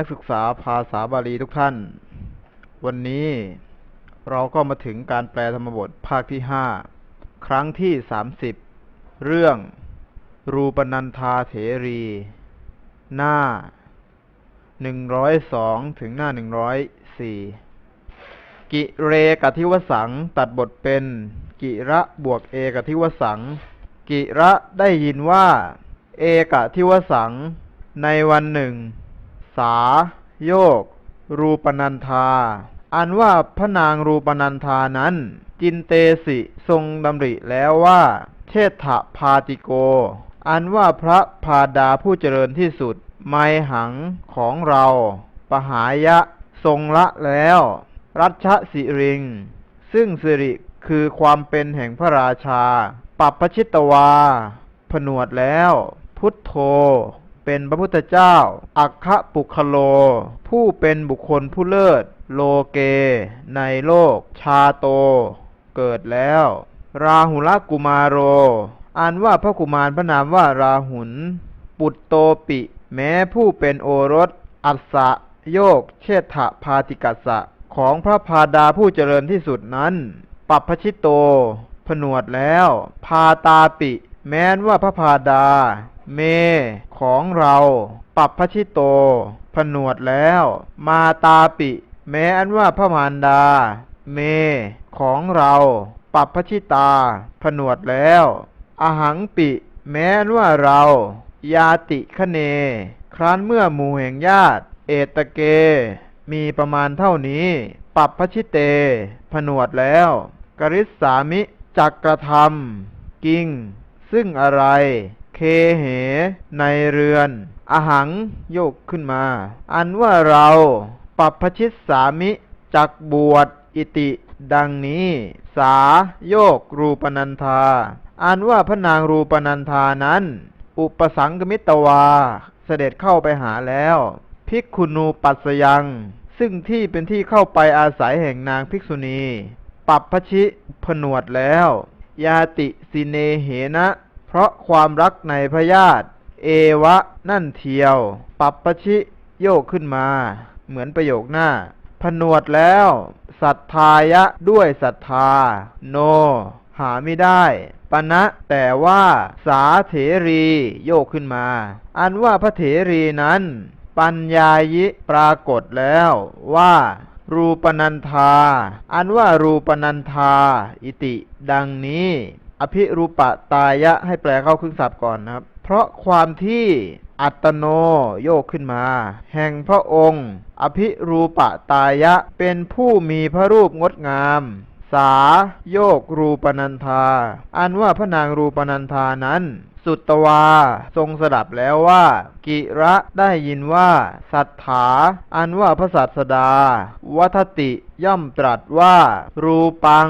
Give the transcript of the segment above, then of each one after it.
นักศึกษาภาษาบาลีทุกท่าน วันนี้เราก็มาถึงการแปลธรรมบทภาคที่ห้าครั้งที่สามสิบเรื่อง รูปนันธาเถรี หน้าหนึ่งร้อยสองถึงหน้าหนึ่งร้อยสี่กิเรกทิวสัง ตัดบทเป็น กิระบวกเอกทิวสัง กิระได้ยินว่า เอกทิวสัง ในวันหนึ่ง สา โยก รูปนันธา อันว่าพระนางรูปนันธานั้น จินเตสิทรงดำริแล้วว่า เชษฐพาติโก อันว่าพระพาดาผู้เจริญที่สุด ไมหังของเรา ปหายะทรงละแล้ว รัชสิริง ซึ่งสิริคือความเป็นแห่งพระราชา ปัปปชิตวา ผนวดแล้ว พุทโธ เป็นพระพุทธเจ้า อัคคะปุคโล ผู้เป็นบุคคลผู้เลิศ โลเก ในโลก ชาโต เกิดแล้ว ราหุลกุมารโรอันว่าพระกุมารพระนามว่าราหุล ปุตโตปิ แม้ผู้เป็นโอรส อัสสะโยก เชษฐพาติกัสสะของพระพาดาผู้เจริญที่สุดนั้น ปัปพชิโต ผนวดแล้ว พาตาปิ แม้นว่าพระพาดา เม ของเราปัปพชิโต ผนวดแล้ว มาตาปิ แม้อันว่าพระมารดา เม ของเราปัปพชิตา ผนวดแล้ว อหังปิ แม้นว่าเรา ยาติคเน ครั้นเมื่อหมู่แห่งญาติ เอตเก มีประมาณเท่านี้ ปัปพชิเต ผนวดแล้ว กริษสามิจักกระทำกิง ซึ่งอะไร เคเห ในเรือน อหังโยกขึ้นมา อันว่าเราปัปพชิตสามิจักบวชอิติ ดังนี้ สาโยกรูปนันธา อันว่าพระนางรูปนันธานั้น อุปสังกมิตวา เสด็จเข้าไปหาแล้วภิกขุนูปัสยัง ซึ่งที่เป็นที่เข้าไปอาศัยแห่งนางภิกษุณี ปัปพชิผนวดแล้ว ยาติสิเนเหนะ เพราะความรักในพระญาติ เอวะนั่นเทียว ปัปปชิโยกขึ้นมา เหมือนประโยคหน้า ผนวดแล้วศรัทธายะด้วยศรัทธา โน หาไม่ได้ปณะแต่ว่าสาเถรีโยกขึ้นมา อันว่าพระเถรีนั้น ปัญญายิปรากฏแล้วว่า รูปนันธา อันว่ารูปนันธา อิติ ดังนี้ อภิรูปตายะให้แปลเข้าครึ่งศัพท์ก่อนนะครับ เพราะความที่อัตโนโยกขึ้นมา แห่งพระองค์ อภิรูปตายะเป็นผู้มีพระรูปงดงาม สาโยกรูปนันธา อันว่าพระนางรูปนันธานั้นสุตวา ทรงสดับแล้วว่า กิระได้ยินว่า สัทธา อันว่าพระสัสดา วัทติย่อมตรัสว่า รูปัง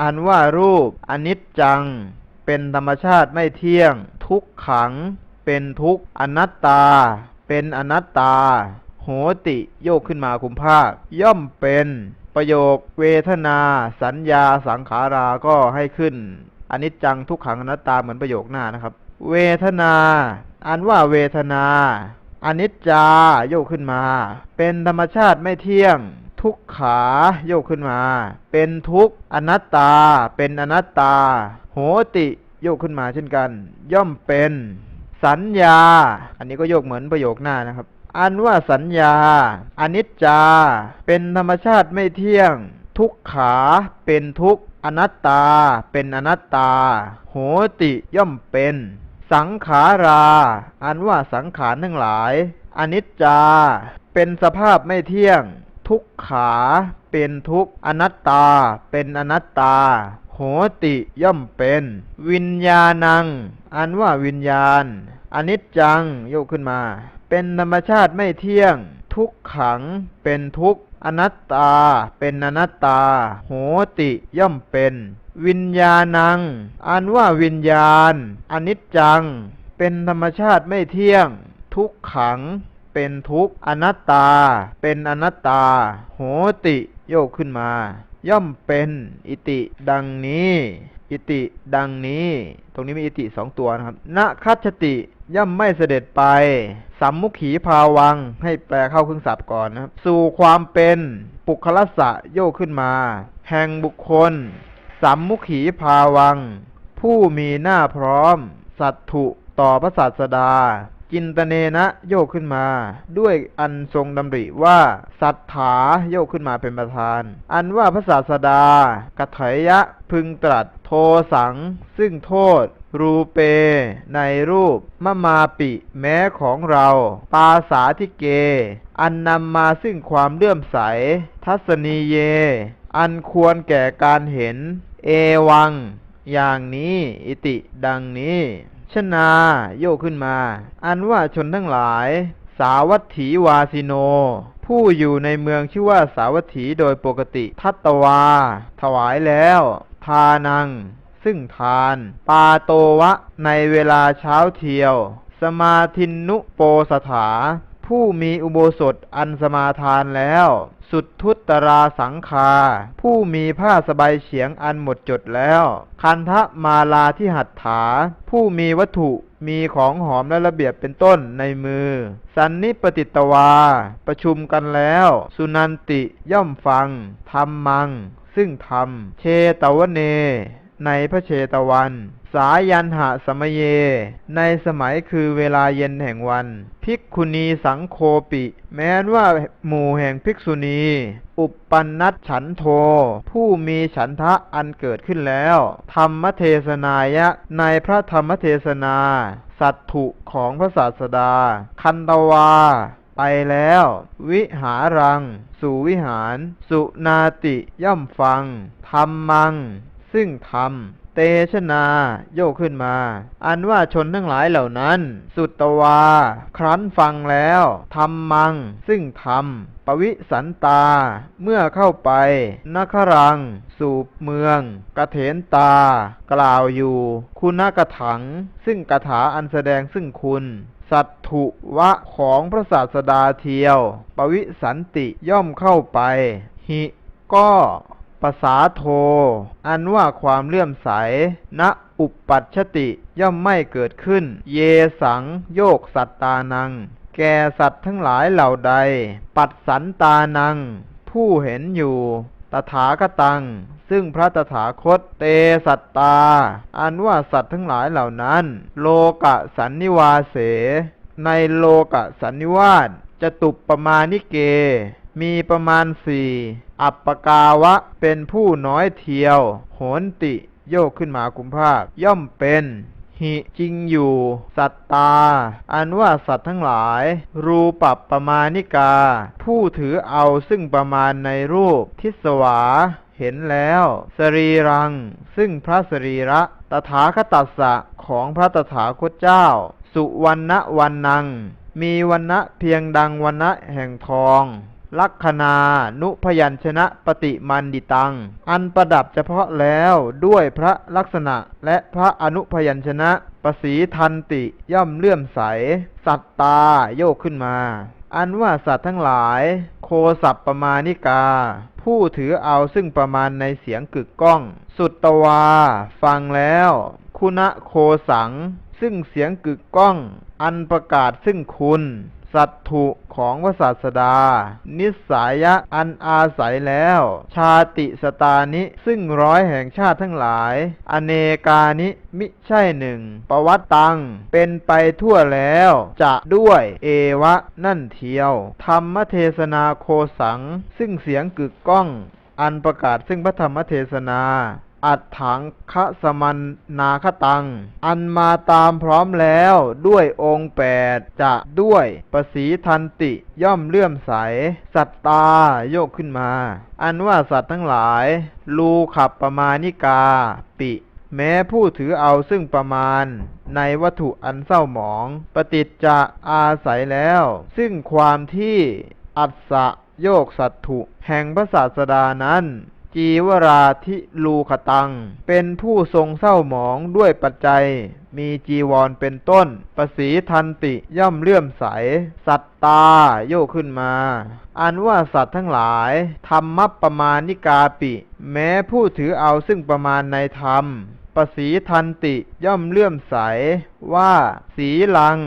อันว่ารูปอนิจจัง เป็นธรรมชาติไม่เที่ยง ทุกขัง เป็นทุกอนัตตา เป็นอนัตตา โหติโยกขึ้นมาคุมภาค ย่อมเป็นประโยคเวทนา สัญญาสังขาราก็ให้ขึ้นอนิจจังทุกขังอนัตตาเหมือนประโยคหน้านะครับ เวทนา อันว่าเวทนาอนิจจาโยกขึ้นมา เป็นธรรมชาติไม่เที่ยง ทุกขาโยกขึ้นมา เป็นทุกอนัตตา เป็นอนัตตา โหติโยกขึ้นมาเช่นกัน ย่อมเป็น สัญญา อันนี้ก็โยกเหมือนประโยคหน้านะครับ อันว่าสัญญา อนิจจา เป็นธรรมชาติไม่เที่ยง ทุกขาเป็นทุกอนัตตา เป็นอนัตตา โหติย่อมเป็น สังขารา อันว่าสังขารทั้งหลาย อนิจจา เป็นสภาพไม่เที่ยง ทุกขา เป็นทุกอนัตตา เป็นอนัตตา โหติย่อมเป็น วิญญาณัง อันว่าวิญญาณ อนิจจังโยกขึ้นมา เป็นธรรมชาติไม่เที่ยง ทุกขัง เป็นทุกอนัตตา เป็นอนัตตา โหติย่อมเป็น วิญญาณัง อันว่าวิญญาณ อนิจจัง เป็นธรรมชาติไม่เที่ยง ทุกขัง เป็นทุกข์อนัตตา เป็นอนัตตา โหติโยกขึ้นมา ย่อมเป็นอิติดังนี้ อิติดังนี้ ตรงนี้มีอิติสองตัวนะครับณคัจติย่อมไม่เสด็จไป สัมมุขีภาวัง ให้แปลเข้าเครื่องศัพท์ก่อนนะครับ สู่ความเป็นปุคละสะโยกขึ้นมา แห่งบุคคล สัมมุขีภาวัง ผู้มีหน้าพร้อม สัตถุต่อพระศาสดา จินตเนนะโยกขึ้นมา ด้วยอันทรงดำริว่า สัทธาโยกขึ้นมาเป็นประธาน อันว่าพระศาสดากัถยะพึงตรัสโทสัง ซึ่งโทษ รูเป ในรูปมะมาปิ แม้ของเรา ปาสาธิเก อันนำมาซึ่งความเลื่อมใส ทัศนีเย อันควรแก่การเห็น เอวัง อย่างนี้ อิติดังนี้ ชนาโยกขึ้นมา อันว่าชนทั้งหลาย สาวัตถีวาสิโน ผู้อยู่ในเมืองชื่อว่าสาวัตถีโดยปกติทัตตวา ถวายแล้ว ทานัง ซึ่งทาน ปาโตวะ ในเวลาเช้าเทียว สมาทินุโปสถา ผู้มีอุโบสถอันสมาทานแล้ว สุดทุตตราสังคา ผู้มีผ้าสบายเฉียงอันหมดจดแล้ว คันทะมาลาที่หัตถา ผู้มีวัตถุมีของหอมและระเบียบเป็นต้นในมือ สันนิปติตวา ประชุมกันแล้ว สุนันติย่อมฟังธรรมัง ซึ่งธรรม เชตวเน ในพระเชตวัน สายันหะสมเย ในสมัยคือเวลาเย็นแห่งวัน ภิกขุณีสังโคปิ แม้นว่าหมู่แห่งภิกษุณี อุปปันนัตฉันโท ผู้มีฉันทะอันเกิดขึ้นแล้ว ธรรมเทศนายะ ในพระธรรมเทศนา สัตถุของพระศาสดา คันตวาไปแล้ว วิหารัง สู่วิหาร สุนาติย่อมฟังธรรมัง ซึ่งธรรมเตชนาโยกขึ้นมา อันว่าชนทั้งหลายเหล่านั้น สุตวา ครั้นฟังแล้วธรรมัง ซึ่งธรรมปวิสันตา เมื่อเข้าไปนครัง สู่เมือง กระเถนตา กล่าวอยู่ คุณกระถัง ซึ่งกระถาอันแสดงซึ่งคุณ สัตถุวะของพระศาสดาเทียว ปวิสันติย่อมเข้าไป หิก็ ภาษาโท อันว่าความเลื่อมใส ณ อุปปัชชติย่อมไม่เกิดขึ้น เยสังโยกสัตตานัง แก่สัตว์ทั้งหลายเหล่าใด ปัดสันตานัง ผู้เห็นอยู่ ตถาคตัง ซึ่งพระตถาคตเตสัตตา อันว่าสัตว์ทั้งหลายเหล่านั้น โลกะสันนิวาเส ในโลกะสันนิวาสจะตุปประมาณิเก มีประมาณสี่ อัปปกาวะเป็นผู้น้อยเทียว โหนติโยกขึ้นมากุมภาคย่อมเป็น หิจริงอยู่ สัตตา อันว่าสัตว์ทั้งหลาย รูปัปประมาณิกา ผู้ถือเอาซึ่งประมาณในรูปทิสวาเห็นแล้ว สรีรัง ซึ่งพระสรีระ ตถาคตัสสะของพระตถาคตเจ้า สุวรรณวันนัง มีวันณะเพียงดังวันณะแห่งทอง ลัคนานุพยัญชนะปฏิมันดิตัง อันประดับเฉพาะแล้วด้วยพระลักษณะและพระอนุพยัญชนะประสีทันติย่อมเลื่อมใส สัตตาโยกขึ้นมา อันว่าสัตว์ทั้งหลาย โคสัพประมาณิกา ผู้ถือเอาซึ่งประมาณในเสียงกึกก้อง สุตตวา ฟังแล้ว คุณะโคสัง ซึ่งเสียงกึกก้อง อันประกาศซึ่งคุณ สัตถุของพระศาสดา นิสายะอันอาศัยแล้ว ชาติสตานิ ซึ่งร้อยแห่งชาติทั้งหลาย อเนกานิ มิใช่หนึ่ง ประวัตตัง เป็นไปทั่วแล้ว จะด้วยเอวะนั่นเทียว ธรรมเทศนาโคสัง ซึ่งเสียงกึกก้อง อันประกาศซึ่งพระธรรมเทศนา อัดถังคะสมันนาคตัง อันมาตามพร้อมแล้วด้วยองค์แปดจะด้วยประสีทันติย่อมเลื่อมใส สัตตาโยกขึ้นมา อันว่าสัตว์ทั้งหลาย ลูขับประมาณิกา ปิ แม้ผู้ถือเอาซึ่งประมาณ ในวัตถุอันเศร้าหมอง ปฏิจจะอาศัยแล้ว ซึ่งความที่อัศโยกสัตถุ แห่งพระศาสดานั้น จีวราธิลูขตัง เป็นผู้ทรงเศร้าหมองด้วยปัจจัย มีจีวรเป็นต้น ประสีทันติย่อมเลื่อมใส สัตตาโยกขึ้นมา อันว่าสัตว์ทั้งหลาย ธรรมประมาณนิกาปิ แม้ผู้ถือเอาซึ่งประมาณในธรรมประสีทันติย่อมเลื่อมใส ว่าสีลัง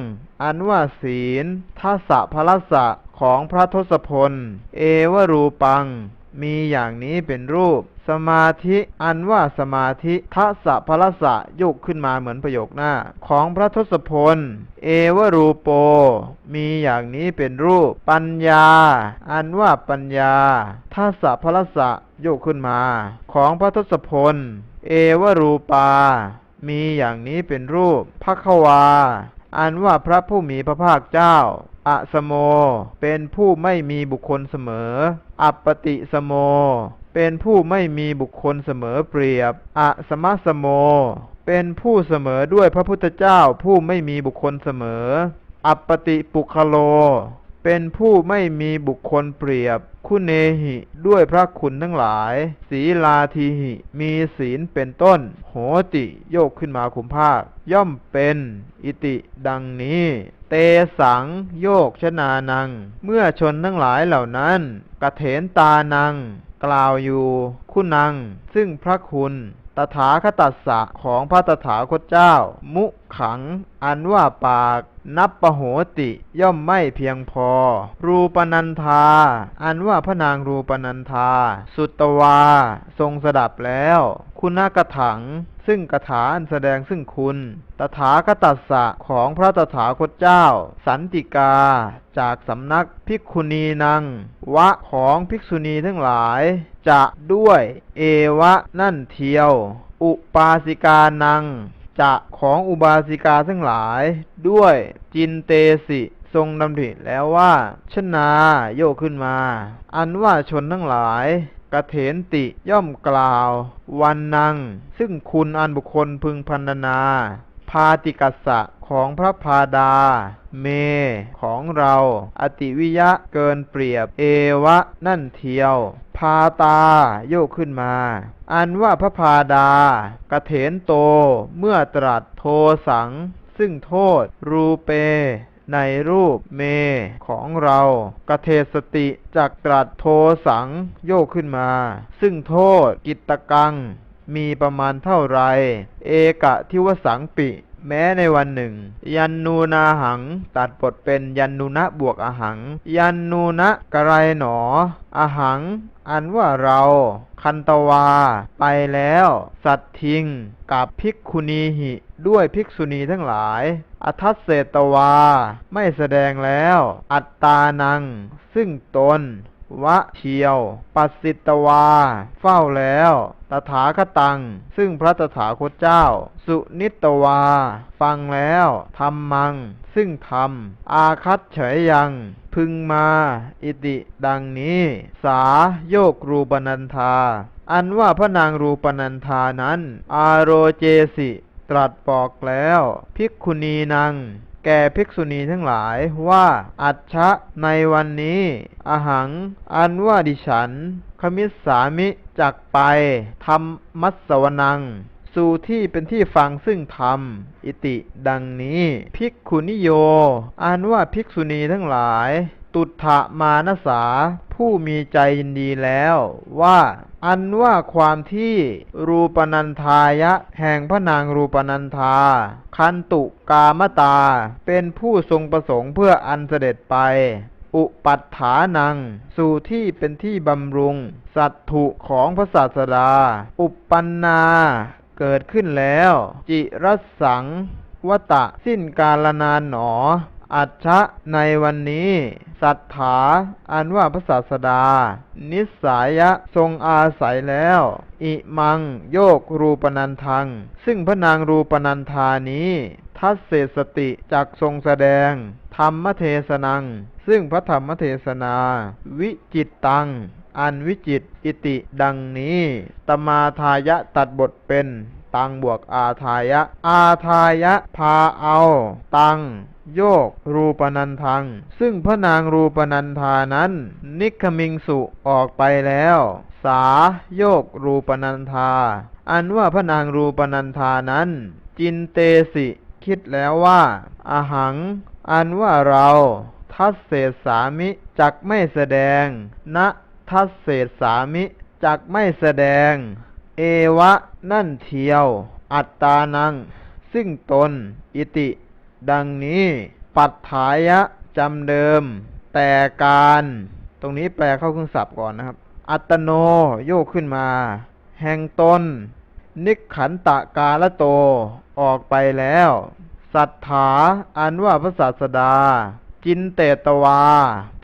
อันว่าศีลทัสสะพลัสสะของพระทศพล เอวรูปัง มีอย่างนี้เป็นรูป สมาธิอันว่าสมาธิทัสสะพลัสะยกขึ้นมาเหมือนประโยคหน้า ของพระทศพล เอวรูโป มีอย่างนี้เป็นรูป ปัญญา อันว่าปัญญาทัสสะพลัสะยกขึ้นมา ของพระทศพล เอวรูปา มีอย่างนี้เป็นรูปพักวา อันว่าพระผู้มีพระภาคเจ้า อะสโม เป็นผู้ไม่มีบุคคลเสมอ อัปปติสโม เป็นผู้ไม่มีบุคคลเสมอเปรียบ อะสมะสโม เป็นผู้เสมอด้วยพระพุทธเจ้าผู้ไม่มีบุคคลเสมอ อัปปติปุคโล เป็นผู้ไม่มีบุคคลเปรียบ คุเนหิ ด้วยพระคุณทั้งหลาย ศีลาทีหิ มีศีลเป็นต้น โหติโยกขึ้นมาคุมภาค ย่อมเป็นอิติดังนี้ เตสังโยกชนานัง เมื่อชนทั้งหลายเหล่านั้น กระเถนตานัง กล่าวอยู่ คุณัง ซึ่งพระคุณ ตถาคตัสสะของพระตถาคตเจ้า มุขัง อันว่าปาก นับประโหติย่อมไม่เพียงพอ รูปนันธา อันว่าพระนางรูปนันธา สุตวา ทรงสดับแล้ว คุณกถัง ซึ่งกถาอันแสดงซึ่งคุณ ตถาคตัสสะของพระตถาคตเจ้า สันติกา จากสำนักภิกขุณีนังวะของภิกษุณีทั้งหลาย จะด้วย เอวะนั่นเทียว อุปาสิกานัง จะของอุบาสิกาทั้งหลาย ด้วยจินเตสิทรงดำริแล้วว่าชนาโยกขึ้นมา อันว่าชนทั้งหลาย กระเถนติย่อมกล่าว วันนัง ซึ่งคุณอันบุคคลพึงพันนา พาติกัสสะของพระพาดา เม ของเรา อติวิยะเกินเปรียบ เอวะ นั่นเทียว พาตาโยกขึ้นมา อันว่าพระพาดากระเถนโต เมื่อตรัสโทสัง ซึ่งโทษ รูเป ในรูปเมของเรากเทสติจากตรัสโทสังโยกขึ้นมา ซึ่งโทษกิตตกัง มีประมาณเท่าไร เอกะทิวสังปิ แม้ในวันหนึ่ง ยันนูนาหัง ตัดบทเป็นยันนูนะบวกอหัง ยันนูนะกระไรหนอ อหัง อันว่าเรา คันตวา ไปแล้ว สัตทิง กับภิกขุณีหิ ด้วยภิกษุณีทั้งหลาย อทัสเสตวา ไม่แสดงแล้ว อัตตานัง ซึ่งตนวะเทียว ปัสสิตวา เฝ้าแล้ว ตถาคตัง ซึ่งพระตถาคตเจ้า สุนิตวา ฟังแล้วธรรมัง ซึ่งธรรม อาคัตเฉยยัง พึงมา อิติดังนี้ สาโยกรูปนันธา อันว่าพระนางรูปนันธานั้น อาโรเจสิ ตรัสบอกแล้ว ภิกขุณีนางแก่ภิกษุณีทั้งหลายว่าอัจฉะในวันนี้อาหัง อันว่าดิฉัน ขมิสสามิ จักไปทำมัสสวนัง สู่ที่เป็นที่ฟังซึ่งธรรม อิติดังนี้ ภิกขุนิโยอันว่าภิกษุณีทั้งหลาย ตุถะมานสา ผู้มีใจยินดีแล้วว่าอันว่าความที่รูปนันทายะ แห่งพระนางรูปนันทา คันตุกามตา เป็นผู้ทรงประสงค์เพื่ออันเสด็จไป อุปัฏฐานัง สู่ที่เป็นที่บำรุง สัตถุของพระศาสดา อุปปันนา เกิดขึ้นแล้ว จิรสังวตะ สิ้นกาลนานหนอ อัจฉะในวันนี้ สัทธาอันว่าพระศาสดา นิสายะทรงอาศัยแล้ว อิมังโยกรูปนันทัง ซึ่งพระนางรูปนันธานี้ ทัศเศสติจักทรงแสดง ธรรมเทศนัง ซึ่งพระธรรมเทศนา วิจิตตัง อันวิจิตอิติดังนี้ ตมาทายะตัดบทเป็น ตังบวกอาทายะ อาทายะพาเอา ตังโยกรูปนันทัง ซึ่งพระนางรูปนันทานั้น นิคมิงสุออกไปแล้ว สาโยกรูปนันทา อันว่าพระนางรูปนันทานั้น จินเตสิคิดแล้วว่าอาหัง อันว่าเราทัศเศษสามิจักไม่แสดงณทัศเศษสามิจักไม่แสดง เอวะนั่นเทียว อัตตานัง ซึ่งตน อิติ ดังนี้ ปัฏฐายะจำเดิม แต่การ ตรงนี้แปลเข้าเครื่องศัพท์ก่อนนะครับ อัตโนโยกขึ้นมา แห่งตน นิกขันตะกาละโต ออกไปแล้ว สัทธาอันว่าพระศาสดา จินเตตวา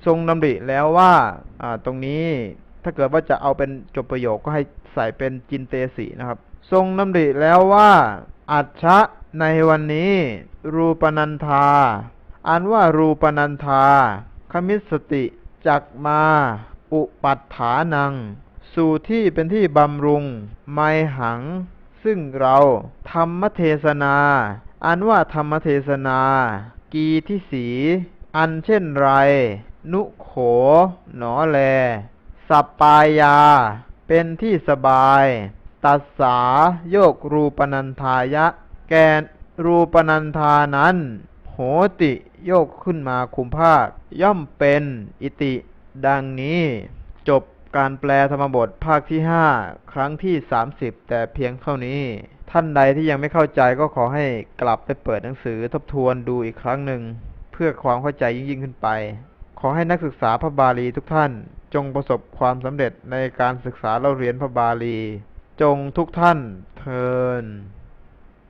ทรงดำริแล้วว่า ตรงนี้ ถ้าเกิดว่าจะเอาเป็นจบประโยคก็ให้ใส่เป็นจินเตสีนะครับ ทรงดำริแล้วว่า อัจฉะในวันนี้ รูปนันธาอันว่ารูปนันธาคมิสติจักมา อุปัฏฐานัง สู่ที่เป็นที่บำรุง ไมหัง ซึ่งเรา ธรรมเทศนาอันว่าธรรมเทศนา กีที่สี อันเช่นไร นุโข หนอแล สัปปายา เป็นที่สบาย ตัสสาโยกรูปนันทายะ แกนรูปนันทานั้น โหติโยกขึ้นมาคุมภาค ย่อมเป็นอิติ ดังนี้ จบการแปลธรรมบทภาคที่5ครั้งที่30แต่เพียงเท่านี้ ท่านใดที่ยังไม่เข้าใจก็ขอให้กลับไปเปิดหนังสือทบทวนดูอีกครั้งหนึ่ง เพื่อความเข้าใจยิ่งขึ้นไป ขอให้นักศึกษาพระบาลีทุกท่าน จงประสบความสำเร็จในการศึกษาเล่าเรียนพระบาลี จงทุกท่านเทิน